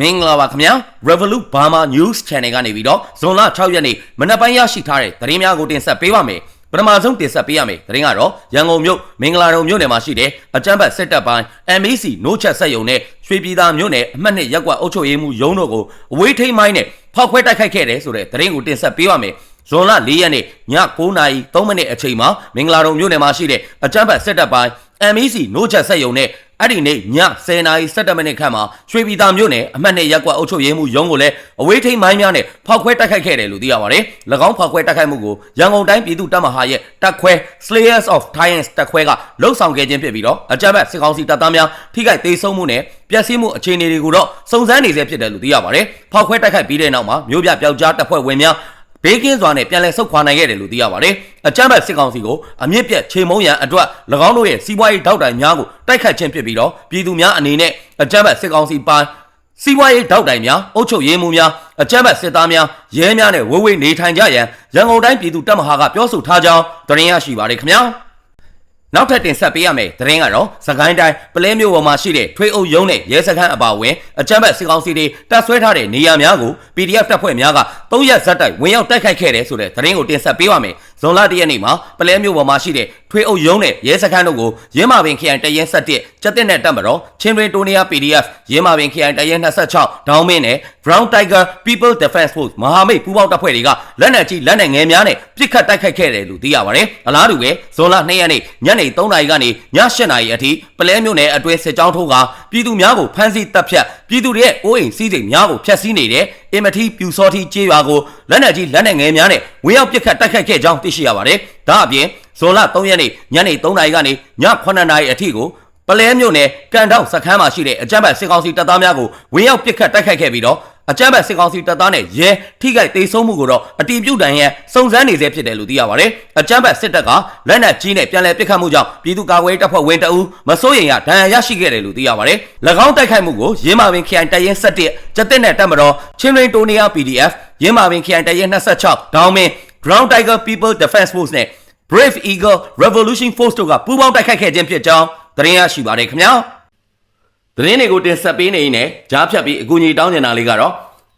မင်္ဂလာပါခင်ဗျာ Revolut Burma News Channel ကနေပြီးတော့ဇွန်လ6ရက်နေ့မနက်ပိုင်းရရှိထားတဲ့သတင်းများကိုတင်ဆက်ပေးပါမယ်ပထမဆုံးတင်ဆက်ပေးရမယ်သတင်းကတော့ရန်ကုန်မြို့မင်္ဂလာတုံမြို့နယ်မှာရှိတဲ့အကြမ်းဖက်စစ်တပ်ပိုင်း MAC နိုးချက်ဆက်ယုံနဲ့ရွှေပြည်သာမြို့နယ်အမှတ်နှစ်ရပ်ကွက်အုပ်ချုပ်ရေးမှူးရုံးတို့ကိုအဝေးထိန်းမိုင်းနဲ့ဖောက်ခွဲတိုက်ခိုက်ခဲ့တယ်ဆိုတဲ့သတင်းကိုတင်ဆက်ပေးပါမယ် ဇွန်လ၄ရက်နေ့ည9:03မိနစ်အချိန်မှာမင်္ဂလာတုံမြို့နယ်မှာရှိတဲ့အကြမ်းဖက်စစ်တပ်ပိုင်း MEC နိုးချက်ဆက်ယုံနဲ့အဲ့ဒီနေ့ည10:00နာရီ17မိနစ်ခန့်မှာရွှေပြည်သာမြို့နယ်အမှတ်နှစ်ရပ်ကွက်အုပ်ချုပ်ရေးမှူးရုံးကိုလည်းအဝေးထိန်းမိုင်းများနဲ့ဖောက်ခွဲတိုက်ခိုက်ခဲ့တယ်လို့သိရပါတယ်။၎င်းဖောက်ခွဲတိုက်ခိုက်မှုကိုရန်ကုန်တိုင်းပြည်သူ့တပ်မဟာရဲ့တပ်ခွဲ Slayers of Giants တပ်ခွဲကလှုပ်ဆောင်ခဲ့ခြင်းဖြစ်ပြီးတော့အကြမ်းဖက်စစ်ကောင်စီတပ်သားများထိခိုက်ဒေဆုံးမှုနဲ့ပျက်စီးမှုအခြေအနေတွေကိုတော့စုံစမ်းနေဆဲဖြစ်တယ်လို့သိရပါတယ်။ဖောက်ခွဲတိုက်ခိုက်ပြီးတဲ့နောက်မှာမြို့ပြပျောက်ကြားတပ်ဖွဲ့ဝင်များ ဘေးကင်းစွာနဲ့ပြန်လည်ဆုတ်ခွာနိုင်ခဲ့တယ်လို့သိရပါတယ်။အကြမ်းဖက်စစ်ကောင်စီကိုအမြင့်ပြတ်ချိန်မုံရန်အတွက်၎င်းတို့ရဲ့စီးပွားရေးထောက်တိုင်များကိုတိုက်ခတ်ခြင်းဖြစ်ပြီးတော့ပြည်သူများအနေနဲ့အကြမ်းဖက်စစ်ကောင်စီပိုင်းစီးပွားရေးထောက်တိုင်များအုပ်ချုပ်ရေးမှူးများအကြမ်းဖက်စစ်သားများရဲများနဲ့ဝေဝေးနေထိုင်ကြရန်ရန်ကုန်တိုင်းပြည်သူတပ်မဟာကပြောဆိုထားကြောင်းသတင်းရရှိပါတယ်ခင်ဗျာ။ နောက်ထပ်တင်ဆက်ပေးရမယ်သတင်းကတော့စကိုင်းတိုင်းပလဲမြို့ပေါ်မှာရှိတဲ့ထွေးအုပ်ရုံးနဲ့ရဲစခန်းအပါအဝင်အကြမ်းဖက်စစ်ကောင်စီတွေတပ်ဆွဲထားတဲ့နေရာများကို PDF တပ်ဖွဲ့များက၃ရက်ဇက်တိုက်ဝင်ရောက်တိုက်ခိုက်ခဲ့တယ်ဆိုတဲ့သတင်းကိုတင်ဆက်ပေးပါမယ် ဇွန်လ၁ရက်နေ့မှာပလဲမြို့ပေါ်မှာရှိတဲ့ထွေးအုပ်ရုံးနဲ့ရဲစခန်းတို့ကိုရင်းမာပင်ခရိုင်တရင်7ချက်တက်နဲ့တပ်မတော်ချင်းတွင်တိုနီယာ PDF ရင်းမာပင်ခရိုင်တရင်26ဒေါင်းမင်းနဲ့ Brown Tiger People Defense Force မဟာမိတ်ပူးပေါင်းတပ်ဖွဲ့တွေကလက်နက်ကြီးလက်နက်ငယ်များနဲ့ပစ်ခတ်တိုက်ခိုက်ခဲ့တယ်လို့သိရပါတယ်အလားတူပဲဇွန်လ2ရက်နေ့ညနေ3နာရီကနေည8နာရီအထိပလဲမြို့နယ်အတွင်းစစ်ကြောင်းထိုးကပြည်သူများကိုဖမ်းဆီးတပ်ဖြတ်ပြည်သူတွေရဲ့အိုးအိမ်စီးစိမ်များကိုဖျက်ဆီးနေတဲ့အင်မတီပြူစောတိကျေးရွာကိုလက်နက်ကြီးလက်နက်ငယ်များနဲ့ဝင်းရောက်ပစ်ခတ်တိုက်ခိုက်ခဲ့ကြောင်းသိရှိရပါတယ်ဒါအပြင်ဇွန်လ3ရက်နေ့ညနေ3နာရီကနေည9နာရီအထိကိုပလဲမြို့နယ်ကန်တောက်စခန်းမှာရှိတဲ့အကြမ်းဖက်စစ်ကောင်စီတပ်သားများကိုဝင်းရောက်ပစ်ခတ်တိုက်ခိုက်ခဲ့ပြီးတော့ အကြမ်းဖက်စစ်ကောင်စီတပ်သားနဲ့ရဲထိခိုက်ဒေဆုံးမှုကိုတော့အတီးပြုတ်တန်ရဲ့စုံစမ်းနေစေဖြစ်တယ်လို့သိရပါတယ်။အကြမ်းဖက်စစ်တပ်ကလက်နက်ကြီးနဲ့ပြန်လည်ပစ်ခတ်မှုကြောင့်ပြည်သူ့ကာကွယ်ရေးတပ်ဖွဲ့ဝင်တအူးမစိုးရိမ်ရဒဏ်ရာရရှိခဲ့တယ်လို့သိရပါတယ်။၎င်းတိုက်ခိုက်မှုကိုရင်းမာပင်ခရိုင်တရင်7ကျက်တက်နဲ့တပ်မတော်ချင်းရင်းတိုနီယာ PDF ရင်းမာပင်ခရိုင်တရင်26ဒေါင်းမင်း Ground Tiger People Defense Force နဲ့ Brave Eagle Revolution Force တို့ကပူးပေါင်းတိုက်ခိုက်ခဲ့ခြင်းဖြစ်ကြောင်းသတင်းရရှိပါတယ်ခင်ဗျာ။ သတင်းတွေကိုတင်ဆက်ပေးနေရင်လည်းကြားဖြတ်ပြီးအကူအညီတောင်းနေတာလေးကတော့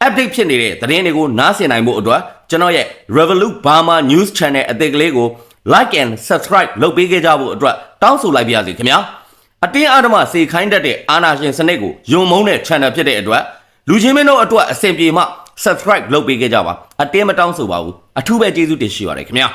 update ဖြစ်နေတဲ့သတင်းတွေကိုနားဆင်နိုင်မှုအတွက်ကျွန်တော်ရဲ့ Revolut Burma News Channel အသစ်ကလေးကို like and subscribe လုပ်ပေးခဲ့ကြဖို့အတွက်တောင်းဆိုလိုက်ပါရစေခင်ဗျာအတင်းအဓမ္မစေခိုင်းတတ်တဲ့အာဏာရှင်စနစ်ကိုယုံမုန်းတဲ့ channel ဖြစ်တဲ့အတွက်လူချင်းမင်းတို့အတွက်အဆင်ပြေမှ subscribe လုပ်ပေးခဲ့ကြပါအတင်းမတောင်းဆိုပါဘူးအထူးပဲကျေးဇူးတင်ရှိပါတယ်ခင်ဗျာ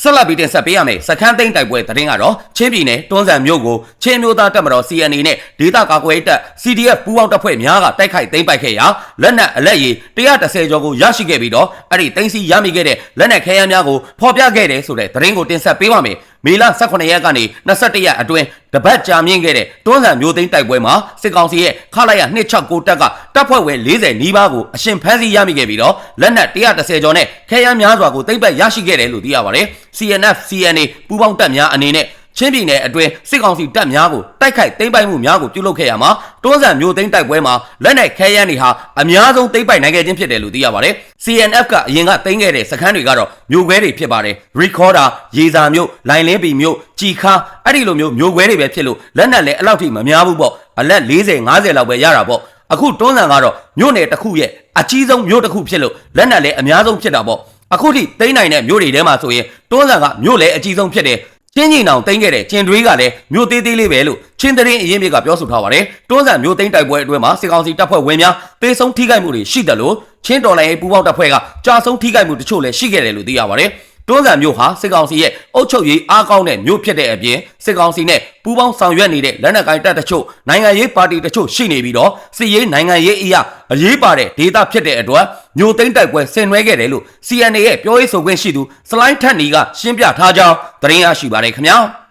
ဆက်လက်ပြီးတင်ဆက်ပေးရမယ်စခန်းသိမ်းတိုက်ပွဲသတင်းကတော့ချင်းပြည်နယ်တွန်းဆန်မြို့ကိုချင်းမျိုးသားတပ်မတော် CNA နဲ့ဒေသကာကွယ်ရေးတပ် CDF ပူးပေါင်းတပ်ဖွဲ့များကတိုက်ခိုက်သိမ်းပိုက်ခဲ့ရာလက်နက်အလက်ရည်130ကျော်ကိုရရှိခဲ့ပြီးတော့အဲ့ဒီသိမ်းဆီးရမိခဲ့တဲ့လက်နက်ခဲယမ်းများကိုဖော်ပြခဲ့တယ်ဆိုတဲ့သတင်းကိုတင်ဆက်ပေးပါမယ် မေလ18ရက်ကနေ21ရက်အတွင်းတပတ်ကြာမြင့်ခဲ့တဲ့တွန်းဆန်မျိုးသိန်းတိုက်ပွဲမှာစစ်ကောင်စီရဲ့ခလာရ269တပ်ကတပ်ဖွဲ့ဝင်40နီးပါးကိုအရှင်ဖမ်းဆီးရမိခဲ့ပြီးတော့လက်နက်130ကျော်နဲ့ခဲယမ်းများစွာကိုသိမ်းပိုက်ရရှိခဲ့တယ်လို့သိရပါတယ်။ CNF CNA ပူးပေါင်းတပ်များအနေနဲ့ ချင်းပြည်နယ်အတွင်းစစ်ကောင်စီတပ်များကိုတိုက်ခိုက်သိမ်းပိုက်မှုများကိုပြုလုပ်ခဲ့ရမှာတွန်းဆန်မျိုးသိန်းတိုက်ပွဲမှာလက်နက်ခဲယမ်းတွေဟာအများဆုံးသိမ်းပိုက်နိုင်ခဲ့ခြင်းဖြစ်တယ်လို့သိရပါတယ်။ CNF ကအရင်ကသိမ်းခဲ့တဲ့စခန်းတွေကတော့မျိုးခွဲတွေဖြစ်ပါတယ်။ Recorder ရေစာမျိုးလိုင်လင်းပီမျိုးကြည်ခါအဲ့ဒီလိုမျိုးမျိုးခွဲတွေပဲဖြစ်လို့လက်နက်လည်းအလောက်ထိမများဘူးပေါ့အလက်40 50လောက်ပဲရတာပေါ့အခုတွန်းဆန်ကတော့မြို့နယ်တစ်ခုရဲ့အကြီးဆုံးမြို့တစ်ခုဖြစ်လို့လက်နက်လည်းအများဆုံးဖြစ်တာပေါ့အခုထိသိမ်းနိုင်တဲ့မြို့တွေထဲမှာဆိုရင်တွန်းဆန်ကမြို့လည်းအကြီးဆုံးဖြစ်တယ် ချင်းကြီးနောင်တိမ့်ခဲ့တဲ့ကျင်တွေးကလည်းမြို့သေးသေးလေးပဲလို့ချင်းတရင်အရင်မြစ်ကပြောဆိုထားပါတယ်တွန်းဆန်မြို့သိမ်းတိုက်ပွဲအတွင်းမှာစစ်ကောင်စီတပ်ဖွဲ့ဝင်များတေဆုံးထိခိုက်မှုတွေရှိတယ်လို့ချင်းတော်လိုင်းရေးပူးပေါင်းတပ်ဖွဲ့ကကြာဆုံးထိခိုက်မှုတချို့လည်းရှိခဲ့တယ်လို့သိရပါတယ် တွန်းဆန်မြို့ဟာစစ်ကောင်စီရဲ့အုပ်ချုပ်ရေးအားကောင်းတဲ့မြို့ဖြစ်တဲ့အပြင်စစ်ကောင်စီနဲ့ပူးပေါင်းဆောင်ရွက်နေတဲ့လက်နက်ကိုင်တပ်တချို့နိုင်ငံရေးပါတီတချို့ရှိနေပြီးတော့စစ်ရေးနိုင်ငံရေးအရာအရေးပါတဲ့ဒေသဖြစ်တဲ့အတွက်မြို့သိမ်းတိုက်ပွဲဆင်နွှဲခဲ့တယ်လို့ CNA ရဲ့ပြောရေးဆိုခွင့်ရှိသူစလိုင်းထက်နီကရှင်းပြထားကြောင်းသတင်းရရှိပါတယ်ခင်ဗျာ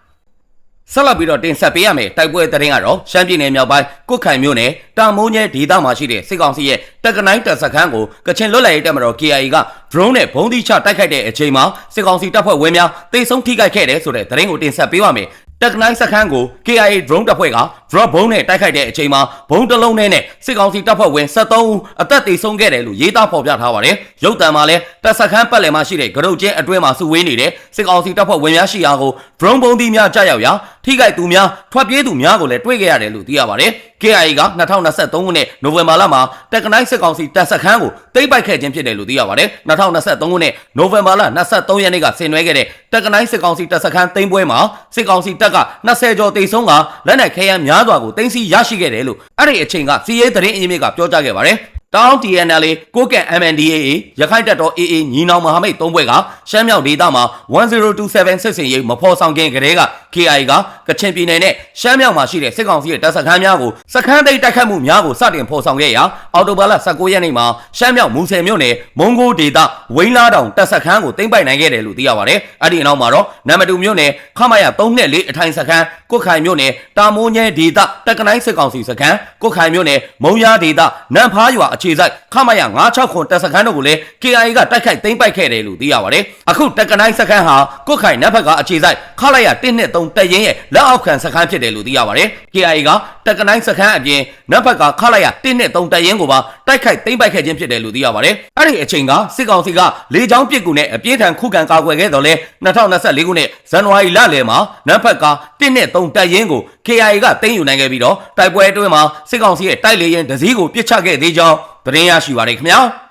ဆက်လက်ပြီးတော့တင်ဆက်ပေးရမယ်တိုက်ပွဲသတင်းကတော့ရှမ်းပြည်နယ်မြောက်ပိုင်းကုတ်ခိုင်မြို့နယ်တာမိုးညဲဒေသမှာရှိတဲ့စစ်ကောင်စီရဲ့တက်ကနိုင်းတပ်စခန်းကိုကချင်လွတ်လပ်ရေးတပ်မတော် KIA က drone နဲ့ဘုံးသီးချတိုက်ခိုက်တဲ့အချိန်မှာစစ်ကောင်စီတပ်ဖွဲ့ဝင်များတိတ်ဆုံးထိခိုက်ခဲ့တယ်ဆိုတဲ့သတင်းကိုတင်ဆက်ပေးပါမယ်တက်နိုင်းစခန်းကို KIA drone တပ်ဖွဲ့က drop ဘုံနဲ့တိုက်ခိုက်တဲ့အချိန်မှာဘုံတစ်လုံးနဲ့နဲ့စစ်ကောင်စီတပ်ဖွဲ့ဝင်73ဦးအသက်သေဆုံးခဲ့တယ်လို့ရေးသားဖော်ပြထားပါတယ်ရုပ်တံမှာလည်းတပ်စခန်းပတ်လည်မှာရှိတဲ့ကရုတ်ကျင်းအတွင်းမှာစုဝေးနေတဲ့စစ်ကောင်စီတပ်ဖွဲ့ဝင်များရှိရာကို drone ဘုံသီးများကြားရောက်ရာထိခိုက်သူများထွက်ပြေးသူများကိုလည်းတွေ့ခဲ့ရတယ်လို့သိရပါတယ် KIA က2023ခုနှစ်နိုဝင်ဘာလမှာတက်ကနိုင်းစစ်ကောင်စီတပ်စခန်းကိုသိမ်းပိုက်ခဲ့ခြင်းဖြစ်တယ်လို့သိရပါတယ်2023ခုနှစ်နိုဝင်ဘာလ23ရက်နေ့ကဆင်နွှဲခဲ့တဲ့တက်ကနိုင်းစစ်ကောင်စီတပ်စခန်းသိမ်းပွဲမှာစစ်ကောင်စီတပ်က20ကျော်တိတ်ဆုံးကလက်နက်ခဲယမ်းများစွာကိုသိမ်းဆည်းရရှိခဲ့တယ်လို့အဲ့ဒီအချိန်ကစီးရဲသတင်းအရင်းမြစ်ကပြောကြားခဲ့ပါတယ်တောင်း TNL ကိုကန့် MNDAA ရခိုင်တပ်တော် AA ညီနောင်မဟာမိတ်၃ဘွဲကရှမ်းမြောက်ဒေသမှာ1027စစ်စင်ရေးမဖော်ဆောင်ခင်ကတည်းက KI က ကချင်ပြည်နယ်နဲ့ရှမ်းမြောက်မှာရှိတဲ့စစ်ကောင်စီရဲ့တပ်စခန်းများကိုစခန်းသိမ်းတိုက်ခတ်မှုများကိုစတင်ဖော်ဆောင်ခဲ့ရာအော်တိုဘာလ19ရက်နေ့မှာရှမ်းမြောက်မူဆယ်မြို့နယ်မုံကိုဒေသဝိန်းလာတောင်တပ်စခန်းကိုသိမ်းပိုက်နိုင်ခဲ့တယ်လို့သိရပါတယ်။အဲ့ဒီအနောက်မှာတော့နံပါတ်2မြို့နယ်ခမရ324အထိုင်စခန်းကုတ်ခိုင်မြို့နယ်တာမိုးညဲဒေသတက်ကနိုင်းစစ်ကောင်စီစခန်းကုတ်ခိုင်မြို့နယ်မုံရဒေသနန်ဖားရွာအခြေစိုက်ခမရ96ခွန်တပ်စခန်းတို့ကိုလည်း KIA ကတိုက်ခိုက်သိမ်းပိုက်ခဲ့တယ်လို့သိရပါတယ်။အခုတက်ကနိုင်းစခန်းဟာကုတ်ခိုင်နတ်ဘက်ကအခြေစိုက်ခလိုက်ရ123တပ်ရင်းရဲ့လက်အောက်ခံစခန်းဖြစ်တယ်လို့သိရပါတယ်။ KIA ကတက်ကနိုင်းစခန်းအပြင်နတ်ဘက်ကခလိုက်ရ123တပ်ရင်းကိုပါတိုက်ခိုက်သိမ်းပိုက်ခဲ့ခြင်းဖြစ်တယ်လို့သိရပါတယ်။အဲ့ဒီအချိန်ကစစ်ကောင်စီကလေကြောင်းပစ်ကူနဲ့အပြင်းထန်ခုခံကာကွယ်ခဲ့တော်လဲ2024ခုနှစ်ဇန်နဝါရီလလယ်မှာနတ်ဘက်က123တပ်ရင်းကို KIA ကသိမ်းယူနိုင်ခဲ့ပြီးတော့တိုက်ပွဲအတွင်းမှာစစ်ကောင်စီရဲ့တိုက်လေရင်တစည်းကိုပစ်ချခဲ့သေးကြောင်းသတင်းရရှိပါတယ်ခင်ဗျာ။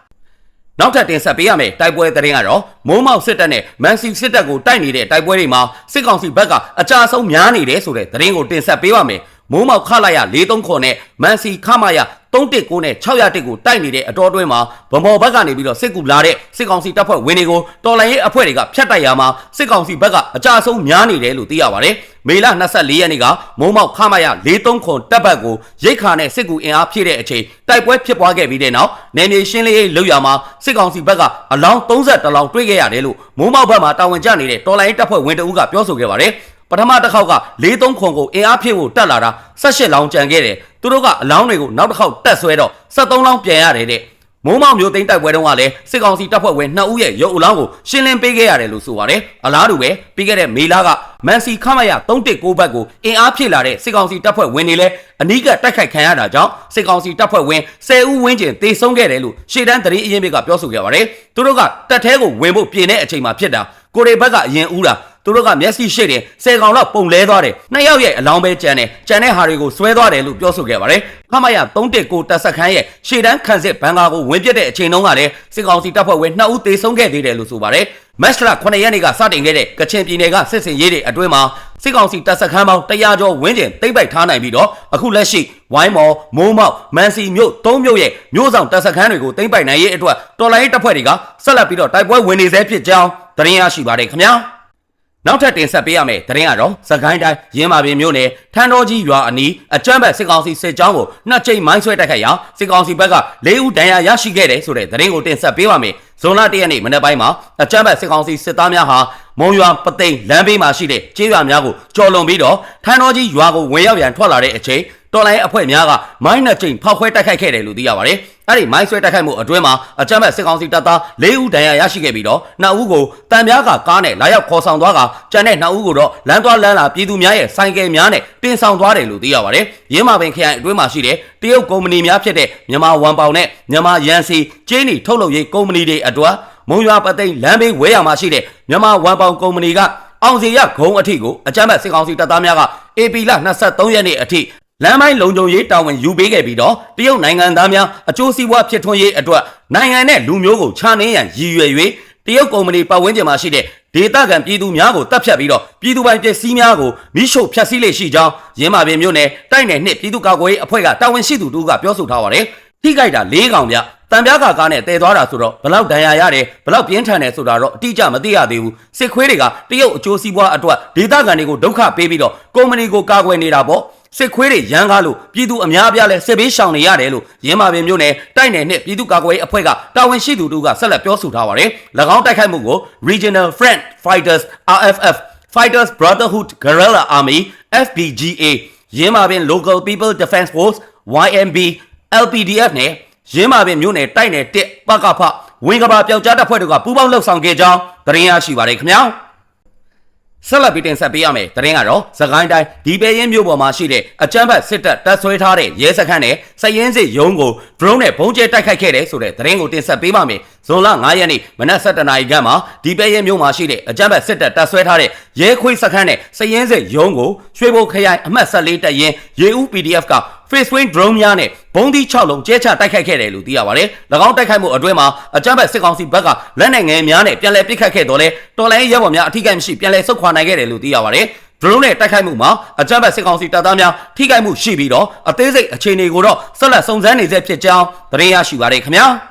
နောက်ထပ်တင်ဆက်ပေးရမယ့်တိုက်ပွဲသတင်းကတော့မိုးမောက်စစ်တပ်နဲ့မန်စီစစ်တပ်ကိုတိုက်နေတဲ့တိုက်ပွဲတွေမှာစစ်ကောင်စီဘက်ကအကြအဆုံးများနေတယ်ဆိုတဲ့သတင်းကိုတင်ဆက်ပေးပါမယ်။ မိုးမောက်ခလာရ43ခွန်နဲ့မန်စီခမရ319နဲ့601ကိုတိုက်နေတဲ့အတော်အတွင်းမှာဗမော်ဘက်ကနေပြီးတော့စစ်ကူလာတဲ့စစ်ကောင်စီတပ်ဖွဲ့ဝင်တွေကိုတော်လိုင်းရေးအဖွဲ့တွေကဖျက်တိုက်ရမှာစစ်ကောင်စီဘက်ကအကြအဆုံးများနေတယ်လို့သိရပါတယ်။မေလ24ရက်နေ့ကမုံမောက်ခမရ43ခွန်တပ်ဘက်ကိုရိတ်ခါနဲ့စစ်ကူအင်အားဖြည့်တဲ့အချိန်တိုက်ပွဲဖြစ်ပွားခဲ့ပြီးတဲ့နောက်နယ်မြေရှင်းလင်းရေးလုပ်ရမှာစစ်ကောင်စီဘက်ကအလောင်း30လောင်းတွေ့ခဲ့ရတယ်လို့မုံမောက်ဘက်မှာတာဝန်ကျနေတဲ့တော်လိုင်းရေးတပ်ဖွဲ့ဝင်တအုပ်ကပြောဆိုခဲ့ပါတယ်။ ပထမတစ်ခေါက်က43ခွန်ကိုအင်အားဖြည့်ဖို့တက်လာတာ18လောင်းကြံခဲ့တယ်သူတို့ကအလောင်းတွေကိုနောက်တစ်ခေါက်တက်ဆွဲတော့73လောင်းပြန်ရတယ်တဲ့မိုးမောင်မျိုးသိန်းတိုက်ပွဲတုန်းကလည်းစစ်ကောင်စီတပ်ဖွဲ့ဝင်2ဦးရဲ့ရုပ်အလောင်းကိုရှင်းလင်းပေးခဲ့ရတယ်လို့ဆိုပါတယ်အလားတူပဲပြီးခဲ့တဲ့မေလကမန်စီခမရ319ဘက်ကိုအင်အားဖြည့်လာတဲ့စစ်ကောင်စီတပ်ဖွဲ့ဝင်တွေလည်းအနီးကတိုက်ခိုက်ခံရတာကြောင့်စစ်ကောင်စီတပ်ဖွဲ့ဝင်10ဦးဝန်းကျင်သေဆုံးခဲ့တယ်လို့ရှေ့တန်းသတင်းအရင်းမြစ်ကပြောဆိုခဲ့ပါတယ်သူတို့ကတပ်ထဲကိုဝင်ဖို့ပြင်တဲ့အချိန်မှာဖြစ်တာကိုရီဘက်ကအရင်ဦးတာ သူတို့ကမျက်စိရှိတယ်ဆယ်ကောင်လောက်ပုံလဲသွားတယ်နှစ်ယောက်ရဲ့အလောင်းပဲကြံတယ်ကြံတဲ့ဟာတွေကိုဆွဲသွားတယ်လို့ပြောဆိုခဲ့ပါတယ်ခမရ319တပ်ဆက်ခန်းရဲ့ရှေ့တန်းခန့်စစ်ဘန်ကာကိုဝင်ပစ်တဲ့အချိန်တုန်းကလည်းစစ်ကောင်စီတပ်ဖွဲ့ဝင်2ဦးသေဆုံးခဲ့သေးတယ်လို့ဆိုပါတယ်မက်စလာ9ရက်နေ့ကစတင်ခဲ့တဲ့ကချင်ပြည်နယ်ကစစ်စင်ရေးတွေအတွင်းမှာစစ်ကောင်စီတပ်စခန်းပေါင်း100ကျော်ဝန်းကျင်တိမ့်ပိုက်ထားနိုင်ပြီးတော့အခုလက်ရှိဝိုင်းမော်မိုးမောက်မန်စီမြို့၃မြို့ရဲ့မြို့ဆောင်တပ်စခန်းတွေကိုတိမ့်ပိုက်နိုင်ရေးအတွက်တော်လိုင်းတပ်ဖွဲ့တွေကဆက်လက်ပြီးတော့တိုက်ပွဲဝင်နေဆဲဖြစ်ကြောင်းသတင်းရရှိပါတယ်ခင်ဗျာ နောက်ထပ်တင်ဆက်ပေးရမယ့်သတင်းကတော့စကိုင်းတိုင်းရင်းမာပင်မြို့နယ်ထန်းတော်ကြီးရွာအနီးအကြမ်းဖက်စစ်ကောင်စီစစ်ကြောင်းကိုနှစ်ကြိမ်မိုင်းဆွဲတိုက်ခိုက်ရာစစ်ကောင်စီဘက်က၄ဦးဒဏ်ရာရရှိခဲ့တယ်ဆိုတဲ့သတင်းကိုတင်ဆက်ပေးပါမယ်။ဇွန်လ၁ရက်နေ့မနက်ပိုင်းမှာအကြမ်းဖက်စစ်ကောင်စီစစ်သားများဟာမုံရွာပသိမ်လမ်းဘေးမှာရှိတဲ့ကျေးရွာများကိုကျော်လွန်ပြီးတော့ထန်းတော်ကြီးရွာကိုဝင်ရောက်ရန်ထွက်လာတဲ့အချိန် တော်လိုင်းအဖွဲ့များကမိုင်းနှစ်ကြိမ်ဖောက်ခွဲတိုက်ခိုက်ခဲ့တယ်လို့သိရပါတယ်။အဲ့ဒီမိုင်းဆွဲတိုက်ခိုက်မှုအတွင်းမှာအကြမ်းဖက်စစ်ကောင်စီတပ်သား၄ဦးဒဏ်ရာရရှိခဲ့ပြီးတော့နှစ်ဦးကိုတံပြားကကားနဲ့လာရောက်ခေါ်ဆောင်သွားကကျန်တဲ့နှစ်ဦးကိုတော့လမ်းသွားလမ်းလာပြည်သူများရဲ့ဆိုင်ကယ်များနဲ့တင်ဆောင်သွားတယ်လို့သိရပါတယ်။ရင်းမာပင်ခရိုင်အတွင်းမှာရှိတဲ့တရုတ်ကုမ္ပဏီများဖြစ်တဲ့မြန်မာဝန်ပေါင်နဲ့မြန်မာရန်စီကျင်းနီထုတ်လုပ်ရေးကုမ္ပဏီတွေအတွက်မုံရွာပသိမ်လမ်းဘေးဝဲရမှာရှိတဲ့မြန်မာဝန်ပေါင်ကုမ္ပဏီကအောင်စီရဂုံအထိကိုအကြမ်းဖက်စစ်ကောင်စီတပ်သားများက AP လ23ရက်နေ့အထိ လမ်းပိုင်းလုံခြုံရေးတာဝန်ယူပေးခဲ့ပြီးတော့တရုတ်နိုင်ငံသားများအကျိုးစီးပွားဖြစ်ထွန်းရေးအတွက်နိုင်ငံနဲ့လူမျိုးကိုခြာနှင်းရန်ရည်ရွယ်၍တရုတ်ကုမ္ပဏီပတ်ဝန်းကျင်မှာရှိတဲ့ဒေသခံပြည်သူများကိုတပ်ဖြတ်ပြီးတော့ပြည်သူပိုင်ပစ္စည်းများကိုမိရှို့ဖျက်ဆီးလေရှိကြောင်းရင်းမာပင်မြို့နယ်တိုက်နယ်နှစ်ပြည်သူ့ကာကွယ်ရေးအဖွဲ့ကတာဝန်ရှိသူတို့ကပြောဆိုထားပါတယ်။ထိကြိုက်တာ၄កောင်ဗျတံပြားကာကားနဲ့တည်သွားတာဆိုတော့ဘလောက်ဒဏ်ရာရတယ်ဘလောက်ပြင်းထန်တယ်ဆိုတာတော့အတိအကျမသိရသေးဘူးစစ်ခွေးတွေကတရုတ်အကျိုးစီးပွားအတွက်ဒေသခံတွေကိုဒုက္ခပေးပြီးတော့ကုမ္ပဏီကိုကာကွယ်နေတာပေါ့ စစ်ခွေးတွေရန်ကားလို့ပြည်သူအများအပြားလဲစစ်ဘေးရှောင်နေရတယ်လို့ရင်းမာပင်မြို့နယ်တိုက်နယ်နဲ့ပြည်သူ့ကာကွယ်ရေးအဖွဲ့ကတာဝန်ရှိသူတို့ကဆက်လက်ပြောဆိုထားပါတယ်၎င်းတိုက်ခိုက်မှုကို Regional Front Fighters RFF Fighters Brotherhood Guerrilla Army FBGA ရင်းမာပင် Local People Defense Force YMB LPDF နဲ့ရင်းမာပင်မြို့နယ်တိုက်နယ်တစ်ပကဖဝင်းကဘာပျောက်ကြားတပ်ဖွဲ့တို့ကပူးပေါင်းလှုပ်ဆောင်ခဲ့ကြောင်းသတင်းရရှိပါတယ်ခင်ဗျာ ဆက်လက်ပြီးတင်ဆက်ပေးရမယ်တရင်ကတော့သခိုင်းတိုင်းဒီပဲရင်မြို့ပေါ်မှာရှိတဲ့အကြမ်းဖက်စစ်တပ်တပ်ဆွဲထားတဲ့ရဲစခန်းနဲ့စည်ရင်စစ်ရုံးကို drone နဲ့ဘုံကျဲတိုက်ခိုက်ခဲ့တယ်ဆိုတဲ့တရင်ကိုတင်ဆက်ပေးပါမယ်ဇွန်လ9ရက်နေ့မနက်7:00နာရီခန့်မှာဒီပဲရင်မြို့မှာရှိတဲ့အကြမ်းဖက်စစ်တပ်တပ်ဆွဲထားတဲ့ရဲခွေးစခန်းနဲ့စည်ရင်စစ်ရုံးကိုရွှေဘိုခရိုင်အမှတ်14တပ်ရင်းရေဦး PDF က face wing drone များနဲ့ဘုံဒီ6လုံးကျဲချတိုက်ခိုက်ခဲ့တယ်လို့သိရပါတယ်။၎င်းတိုက်ခိုက်မှုအတွင်းမှာအကြမ်းဖက်စစ်ကောင်စီဘက်ကလက်နက်ငယ်များနဲ့ပြန်လည်ပစ်ခတ်ခဲ့တော့လဲတော်လိုင်းရဲဘော်များအထိကိမရှိပြန်လည်ဆုတ်ခွာနိုင်ခဲ့တယ်လို့သိရပါတယ်။ drone နဲ့တိုက်ခိုက်မှုမှာအကြမ်းဖက်စစ်ကောင်စီတပ်သားများထိခိုက်မှုရှိပြီးတော့အသေးစိတ်အခြေအနေကိုတော့ဆက်လက်စုံစမ်းနေဆဲဖြစ်ကြောင်းသတင်းရရှိပါရခင်ဗျာ။